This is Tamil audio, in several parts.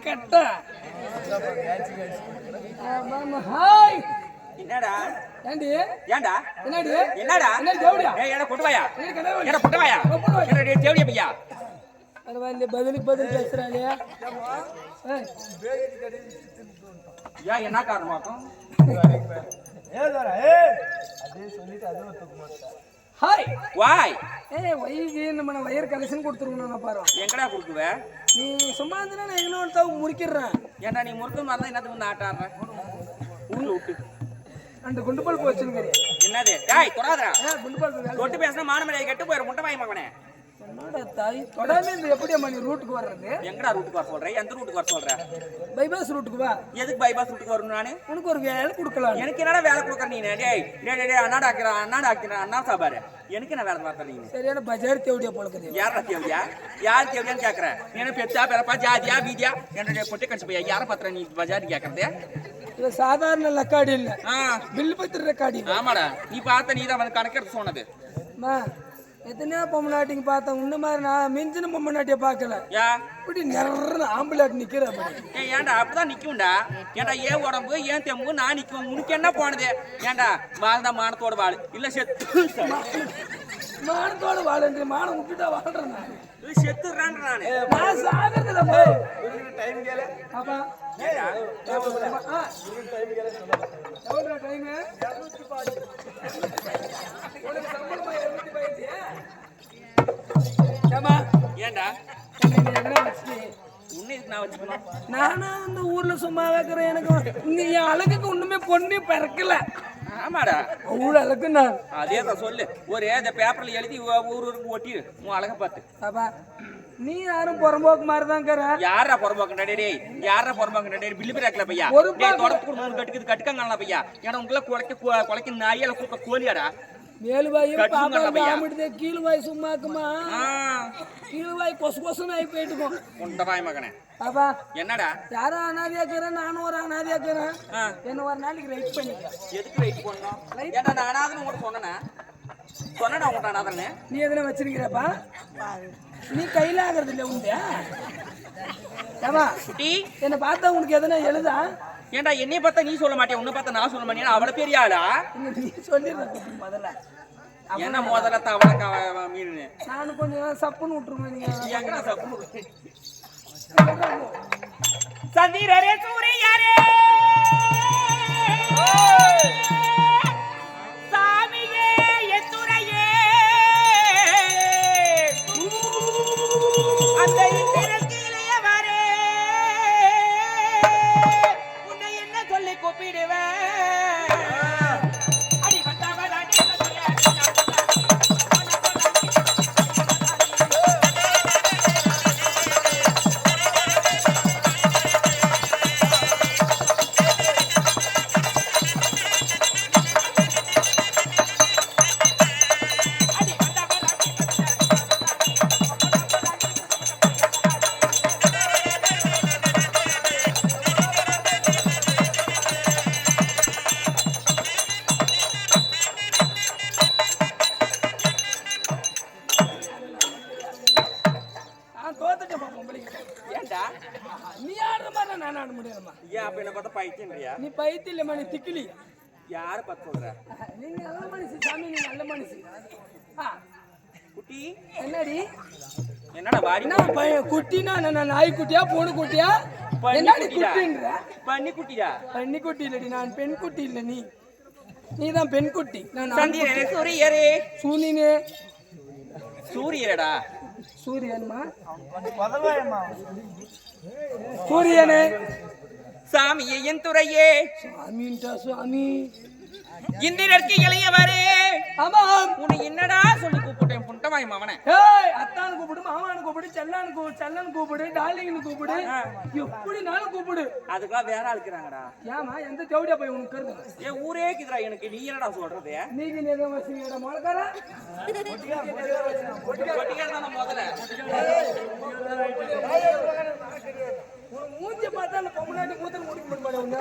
கெட்ட ஹாய் என்னடா ஏண்டி ஏன்டா என்னடி என்னடா என்ன தேவடியா ஏய் கொட்டுவாயா என்ன கொட்டுவாயா எட டேய் தேவடியா பையா பரவாயில்ல பதிலுக்கு பதில் பேசுறாளே ஏய், ஏன் என்ன காரணமாக்கும் ஹாய் வாய் ஏய் வயிறு நம்ம வயிறு கலெக்ஷன் கொடுத்துருவோம் நான் பாரு. எங்கடா குடுக்குவ? நீ சும்மா இருந்தா நான் எங்கே ஒருத்தவ முறிக்கிறேன் ஏன்டா நீ முறுக்கு மாதிரி தான் என்னத்துக்கு வந்து ஆட்டாடுற? உள்ள விட்டு. அந்த குண்டு பல்ப் வச்சுருக்கிறேன் என்னது? டேய் தொடாதடா. ஏன் குண்டு பல்ப் வேலை தொட்டு பேசினா மானமலையை கெட்டு போயிரு முட்டை வாங்கி மகனே. தொடாம இந்த எப்படி அம்மா நீ ரூட்டுக்கு வர்றது? எங்கடா ரூட்டுக்கு வர சொல்ற? எந்த ரூட்டுக்கு வர சொல்ற? பைபாஸ் ரூட்டுக்கு வா. எதுக்கு பைபாஸ் ரூட்டுக்கு வரணும் நானு? உனக்கு ஒரு வேலை கொடுக்கலாம். எனக்கு என்னடா வேலை கொடுக்குற நீ? டேய் டேய் டேய் அண்ணா டாக்கிற அண்ணா டாக்கிற அண்ணா சாபாரு எனக்கு என்ன வேலை பார்த்த நீ? சரியான பஜார் தேவடியா போலக்குது. யாரா தேவையா யார் தேவையான்னு கேக்குறேன் என்ன பெத்தா பிறப்பா ஜாதியா வீதியா என்னுடைய பொட்டி கடிச்சு போய் யாரை பத்திர நீ பஜார் கேக்குறது? இது சாதாரண லக்காடி இல்ல. ஆ. பில்லு பத்திர ஆமாடா. நீ பார்த்த நீ தான் கணக்கெடுத்து சொன்னது. எத்தனையோ பொம்மநாட்டிங்க பார்த்தேன். உன்ன மாதிரி நான் மிஞ்சின பொம்மநாட்டிய பார்க்கல. இப்படி நிறைய ஆம்பளாட்டு நிக்கிற அப்படி ஏன்டா? அப்பதான் நிக்கும்டா. ஏன்டா ஏன் உடம்பு ஏன் தெம்பு? நான் நிக்கும் உனக்கு என்ன போனது? ஏன்டா வாழ்ந்தா மானத்தோட வாழ். இல்ல செத்து மானத்தோட வாழன்று மானம் விட்டுட்டா வாழ்றேன் நான். செத்துறான் நானு. நான் சாகிறதுல போ அப்பா. ஏன்டா? ஆ. எவ்வளோ டைமு? இதுக்கு நான் வச்சுக்கணும்? நானும் இந்த ஊர்ல சும்மா வைக்கிறேன் எனக்கு. என் அழகுக்கு ஒண்ணுமே பொண்ணு பிறக்கல. ஆமாடா. அழகு நான் அதே தான் சொல்லு. ஒரு இந்த பேப்பர்ல எழுதி ஊர் ஊருக்கு ஒட்டிடு உன் அழக பார்த்து. அப்பா நீ யாரும் புறம்போக்கு மாதிரி தான் இருக்கிற யாரா புறம்போக்கு டேய் யாரா புறம்போக்கு டேய் பில்லு பிராக்கல பையா? ஒரு மூணு கட்டுக்குது கட்டுக்காங்கல பையா? ஏன்னா உங்களை குலைக்க குலைக்க நாயால கூப்ப கோலியாடா மேலுவாயும் கட்டுங்கடா பாப்பா பையா. காமிடுதே கீழ்வாய் கொசு கொசுன்னு ஆகி போயிட்டுக்கும் உண்டவாய் மகனே. பாப்பா என்னடா? யாரும் அனாதியாக்கிறேன் நானும் ஒரு அனாதியாக்கிறேன். ஆ. என்ன ஒரு நாளைக்கு ரைட் பண்ணிக்க. எதுக்கு வெயிட் பண்ணோம் ஏன்டா நான் அனாதன்னு உங்கள்ட்ட சொன்னேனே? சொன்னடா உங்கள்ட்ட அனாதன்னு. நீ எதுனா வச்சிருக்கிறப்பா? நீ கையில ஆகிறது இல்லை உண்டு என்னை பார்த்தா உனக்கு எதனா எழுதா? ஏன்டா என்னைய பார்த்தா நீ சொல்ல மாட்டியா? உன்னை பார்த்தா நான் சொல்ல மாட்டேன் அவளை பெரிய ஆளா? நீ சொல்லிடுற குட்டி முதல்ல. என்ன முதல்ல தவளை மீன் நானும் கொஞ்சம் சப்புன்னு விட்டுருவேன் நீங்க. எங்கடா சப்பு சந்திரரே சூரியரே சொல்லி நீ ஆடுற மாதிரி நான் ஆட முடியாதும்மா ஏன் அப்ப என்ன பார்த்தா பைத்தியன்றியா நீ பைத்தியம் இல்லைம்மா நீ திக்கிலி. யார பார்த்து சொல்ற? நீங்க நல்ல மனுஷி சாமி நீ நல்ல மனுஷி. குட்டி. என்னடி? என்னடா வாடி என்ன பையன் குட்டினா என்ன நாய் குட்டியா பூனை குட்டியா? பன்னி என்னடி. குட்டின்ற? பண்ணி குட்டிடா? பெண்ணி குட்டி இல்லடி நான் பெண் குட்டி இல்ல நீ. நீ தான் பெண் குட்டி. நான் சூரியரே. சூனினே சூரியரடா? சூரியன்மா? சூரியனே. சாமியே என் துறையே. சுவாமின்டா சுவாமி இந்திரருக்கு இளையவரே. ஆமாம். உன்னை என்னடா சொல்லி கூப்பிட்டேன் புண்டமாய் மவனே ஏய் அத்தானு கூப்பிடு மாமானு கூப்பிடு செல்லானு கூப்பிடு செல்லனு கூப்பிடு டார்லிங்னு கூப்பிடு. எப்படினாலும் கூப்பிடு. அதுக்கெல்லாம் வேற ஆளுக்குறாங்கடா ஏமா எந்த தேவடியா போய் உனக்கு கருது ஏன் ஊரே இருக்குதுடா எனக்கு நீ என்னடா சொல்றது? நீங்க நேரம் வச்சுங்கடா முழக்காரா கொட்டிக்கார தானே முதல்ல. உன் மூஞ்சி பார்த்தா அந்த பொம்மநாட்டி மூத்தல் முடிக்க முடியுமா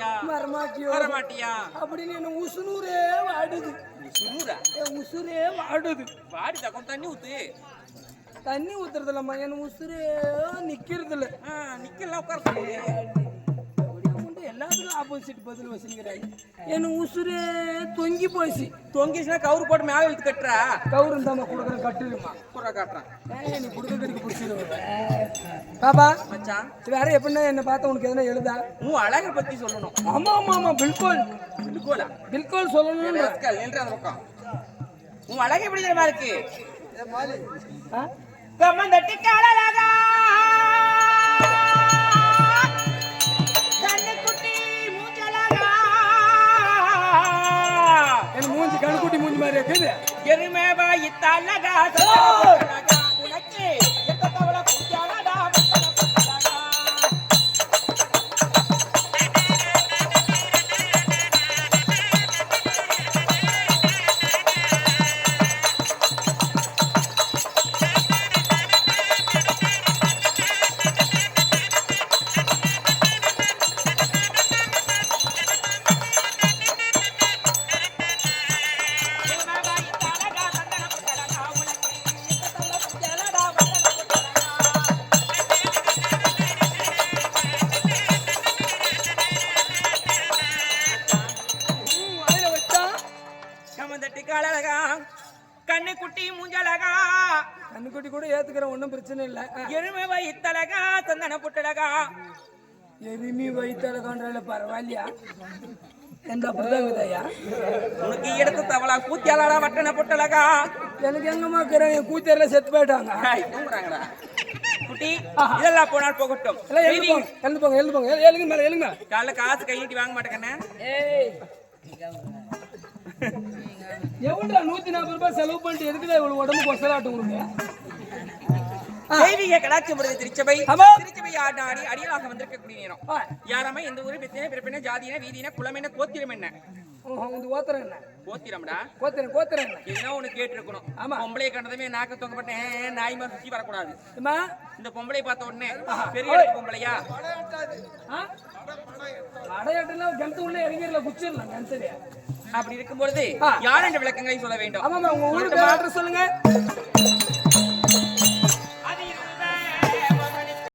வருவியா வரமாட்டியோ வரமாட்டியா? அப்படின்னு என்ன உசுனூரே வாடுது. என் உசுரே வாடுது. வாடி தக்கம் தண்ணி ஊத்து. தண்ணி ஊத்துறது இல்லம்மா என் உசுரே நிக்கிறது இல்ல நிக்கலாம் உட்கார எல்லாத்துக்கும் ஆப்போசிட் பதில் வச்சுக்கிறாங்க என் உசுரே தொங்கி போச்சு. தொங்கிச்சுன்னா கவுரு போட்டு மேல இழுத்து கட்டுறா? கவுரு தாம்மா கொடுக்குற கட்டுமா குறை காட்டுறான் நீ கொடுக்க கடிக்க பிடிச்சிருவேன் பாப்பா மச்சான். வேற எப்படின்னா என்ன பார்த்தா உனக்கு எதனா எழுதா? உன் அழகை பத்தி சொல்லணும். ஆமா ஆமா ஆமா பில்குல். பில்குல்? சொல்லணும்ன்ற ராஸ்கல், நின்று அந்த பக்கம். உன் அழகு எப்படி தெரியுமா இருக்கு? கம்மந்தட்டி காலழகா எனக்கு மூஞ்சி மாதிரி இருக்குது. எருமே வாயித்தழகா ஆ. எருமை வைத்தழகா சந்தன புட்டழகா எருமி வயிற்றால காண்றால பரவாயில்லையா? எந்த உனக்கு எடுத்து தவளா கூத்தியாலடா வட்டன புட்டழகா எனக்கு எங்கம்மா இருக்கிறேன் என் கூத்தியர்ல செத்து போயிட்டாங்க. குட்டி இதெல்லாம் போனால் போகட்டும். எழுந்து போங்க எழுந்து போங்க எழுங்க மேல எழுங்க காலைல காசு கை நீட்டி வாங்க மாட்டேங்கண்ணே எவ்வளோ நூத்தி நாற்பது ரூபாய் செலவு பண்ணிட்டு எதுக்குடா இவ்வளவு உடம்பு கொசலாட்டும் உங்களுக்கு தெய்வீக கலாச்சார திருச்சபை ஆமா. திருச்சபை ஆடி அடியலாக வந்திருக்கக்கூடிய நேரம். யாராம எந்த ஊரு பித்தனை பிறப்பின ஜாதின வீதின குலம் என்ன கோத்திரம் என்ன? ஓத்துறேன் என்ன? கோத்திரம்டா. கோத்துறேன் கோத்துறேன் என்ன? ஒண்ணு கேட்டிருக்கணும். ஆமா. பொம்பளை கண்டதுமே நாக்க தொங்கப்பட்டேன் நாய் மாதிரி சுத்தி வரக்கூடாது. இந்த பொம்பளை பார்த்த உடனே பெரிய பொம்பளையா? அடையாட்டுல கிணத்து உள்ள இறங்கிடல குச்சிடலாம் கிணத்துலயே அப்படி இருக்கும் பொழுது ஆ. யார் என்ற விளக்கங்களை சொல்ல வேண்டும்? ஆமாம்மா உங்க ஊருக்கு சொல்லுங்க.